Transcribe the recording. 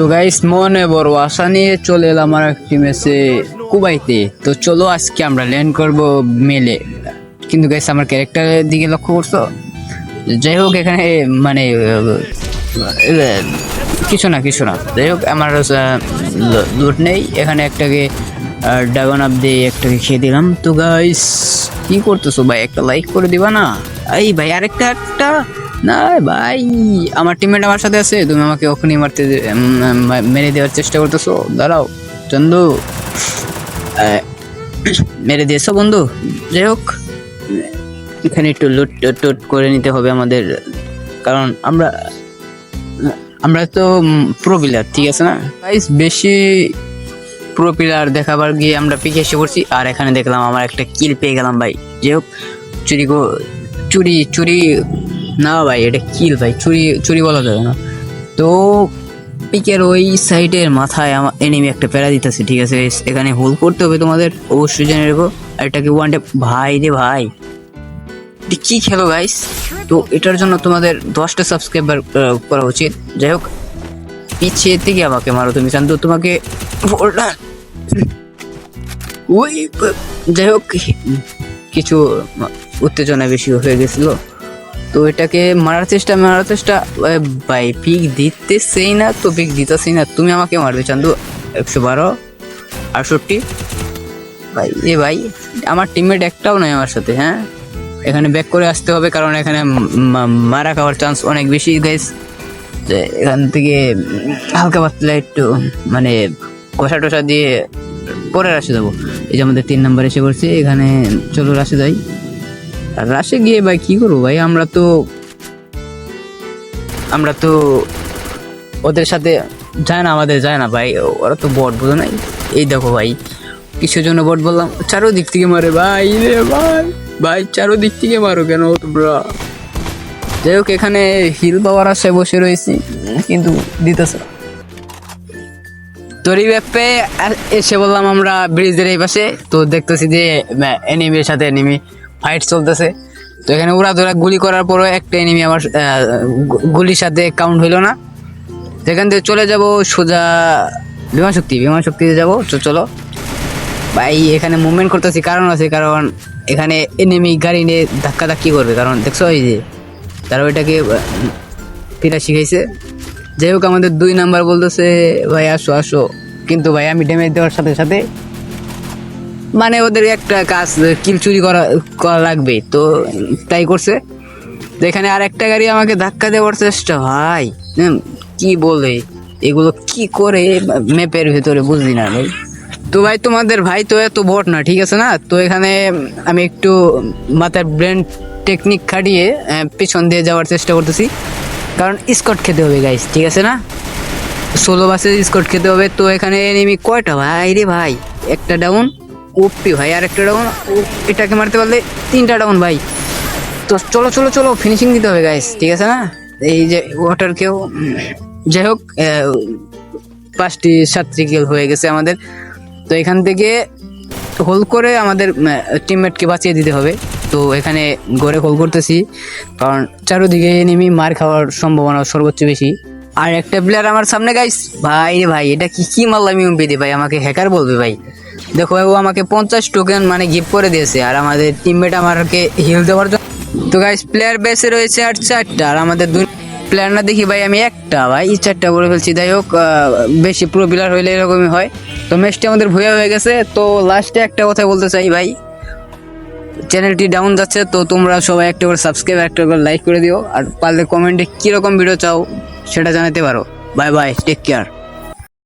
তো গাইস মনে বড় আশা নিয়ে চলে এলাম আর একটি ম্যাচে কুবাইতে। তো চলো আজকে আমরা ল্যান্ড করব মেলে। কিন্তু গাইস আমার ক্যারেক্টারের দিকে লক্ষ্য করছ? যাই হোক, এখানে মানে কিছু না কিছু না। যাই হোক, আমার লুট নেই। এখানে একটাকে ড্রাগন আপ দিয়ে একটাকে খেয়ে দিলাম। তো গাইস কি করতেছো ভাই? একটা লাইক করে দিবা না? এই ভাই, আরেকটা, একটা। না ভাই, আমার টিমমেট আমার সাথে আছে, তুমি আমাকে ওখানে মারতে মেরে দেওয়ার চেষ্টা করতেছো। দাঁড়াও, চন্দু। মেরে দিয়েছ, বন্ধু? যাই হোক, এখানে একটু লুট টুট করে নিতে হবে আমাদের। কারণ আমরা আমরা তো প্রো প্লেয়ার ঠিক আছে না? গাইস বেশি প্রো প্লেয়ার দেখাবার গিয়ে আমরা পিকে এসে পড়ছি। আর এখানে দেখলাম, আমার একটা কিল পেয়ে গেলাম, ভাই। যাই হোক, চুরি চুরি চুরি না ভাই, এটা কিল ভাই, চুরি চুরি বলা যাবে না। তো পিকের ওই সাইডের মাথায় আমার এনিমি একটা প্যারা দিতেছে, ঠিক আছে? এখানে হোল করতে হবে তোমাদের, অবশ্যই জেনে রেখো। আর এটাকে ওয়ান ডে ভাই রে ভাই। কি খেলো গাইস তো এটার জন্য তোমাদের দশটা সাবস্ক্রাইবার করা উচিত। যাই হোক পিছিয়ে থেকে আমাকে মারো তুমি, চান্দু, তোমাকে। ওই, যাই হোক, কিছু উত্তেজনা বেশি হয়ে গেছিল। তো এটাকে মারার চেষ্টা মারার চেষ্টা ভাই, পিক দিতেছেই না তো, পিক দিতেছেই না। তুমি আমাকে মারবে, চান্দু, একশো বারো, আটষট্টি। ভাই, এ ভাই, আমার টিমমেট একটাও নয় আমার সাথে হ্যাঁ? এখানে ব্যাক করে আসতে হবে কারণ এখানে মারা খাওয়ার চান্স অনেক বেশি গাইস এখান থেকে হালকা পাতলা একটু মানে কষা টসা দিয়ে পরে রাশে যাব এই যে আমাদের তিন নাম্বার এসে পড়ছে, এখানে চলো রাশে আর রাশে গিয়ে ভাই কি করব ভাই? আমরা তো আমরা তো ওদের সাথে যায় না, আমাদের যায় না ভাই। ওরা তো বট বোঝো নাই। এই দেখো ভাই কিসের জন্য বট বললাম, চারোদিক থেকে মারে ভাই রে ভাই। ভাই, চারোদিক থেকে মারো কেন তোমরা? যাই হোক, এখানে হিল পাওয়ার আশায় বসে রয়েছি, কিন্তু দিতেছে। তরি ব্যাপে এসে বললাম আমরা ব্রিজের এই পাশে। তো দেখতেছি যে এনিমির সাথে এনিমি ফাইট চলতেছে। তো এখানে ওরা ধরা গুলি করার পরও একটা এনিমি আমার গুলির সাথে কাউন্ট হইল না। সেখান থেকে চলে যাব সোজা বিমান শক্তি, বিমান শক্তিতে যাব। তো চলো। ভাই, এখানে মুভমেন্ট করতেছি, কারণ আছে, কারণ এখানে এনিমি গাড়ি নিয়ে ধাক্কা ধাক্কি করবে। কারণ দেখছ এই যে, তারা ওইটাকে পিটা শিখাইছে। যাই হোক, আমাদের দুই নাম্বার বলতেছে, ভাই, আসো আসো। কিন্তু ভাই, আমি ড্যামেজ দেওয়ার সাথে সাথে মানে ওদের একটা কাজ, কিল চুরি করা করা লাগবে, তো তাই করছে। তো এখানে আর একটা গাড়ি আমাকে ধাক্কা দেওয়ার চেষ্টা ভাই কি বলে, এগুলো কি করে ম্যাপের ভেতরে বুঝলি না ভাই? তো ভাই, তোমাদের ভাই তো এত বট না, ঠিক আছে না? তো এখানে আমি একটু মাথার ব্রেন টেকনিক খাটিয়ে পিছন দিয়ে যাওয়ার চেষ্টা করতেছি। কারণ স্কট খেতে হবে গাইস ঠিক আছে না? ষোলো বাসে স্কট খেতে হবে, তো এখানে এনিমি কয়টা ভাই রে ভাই? একটা ডাউন ওপি ভাই আর একটা ডাউন এটাকে মারতে পারলে তিনটা ডাউন ভাই। তো চলো চলো চলো ফিনিশিং দিতে হবে গাইস ঠিক আছে না? এই যে ওয়াটার কেউ যাই হোক পাঁচটি সাতটি কিল হয়ে গেছে আমাদের। তো এখান থেকে হোল করে আমাদের টিমমেটকে বাঁচিয়ে দিতে হবে। তো এখানে গড়ে হোল করতেছি, কারণ চারোদিকে এনিমি মার খাওয়ার সম্ভাবনা সর্বোচ্চ বেশি। আর একটা প্লেয়ার আমার সামনে গাইস ভাই রে ভাই, এটা কি কি মারলাম ইউম্পি দিয়ে ভাই, আমাকে হ্যাকার বলবে, ভাই। দেখো, ও আমাকে পঞ্চাশ টোকেন মানে গিফট করে দিয়েছে আর আমাদের টিমমেট আমাকে হিল দেওয়ার জন্য। তো গাইস প্লেয়ার বেসে রয়েছে আর চারটা আর আমাদের দুই প্লেয়ার না দেখি ভাই, আমি একটা ভাই, এই চারটা করে ফেলছি। যাই হোক বেশি প্রো প্লেয়ার হইলে এরকমই হয়। তো ম্যাচটি আমাদের ভুয়া হয়ে গেছে। তো লাস্টে একটা কথা বলতে চাই ভাই চ্যানেলটি ডাউন যাচ্ছে, তো তোমরা সবাই একটা করে সাবস্ক্রাইব একটা করে লাইক করে দিও। আর পারলে কমেন্টে কীরকম ভিডিও চাও, সেটা জানাতে পারো। Bye bye take care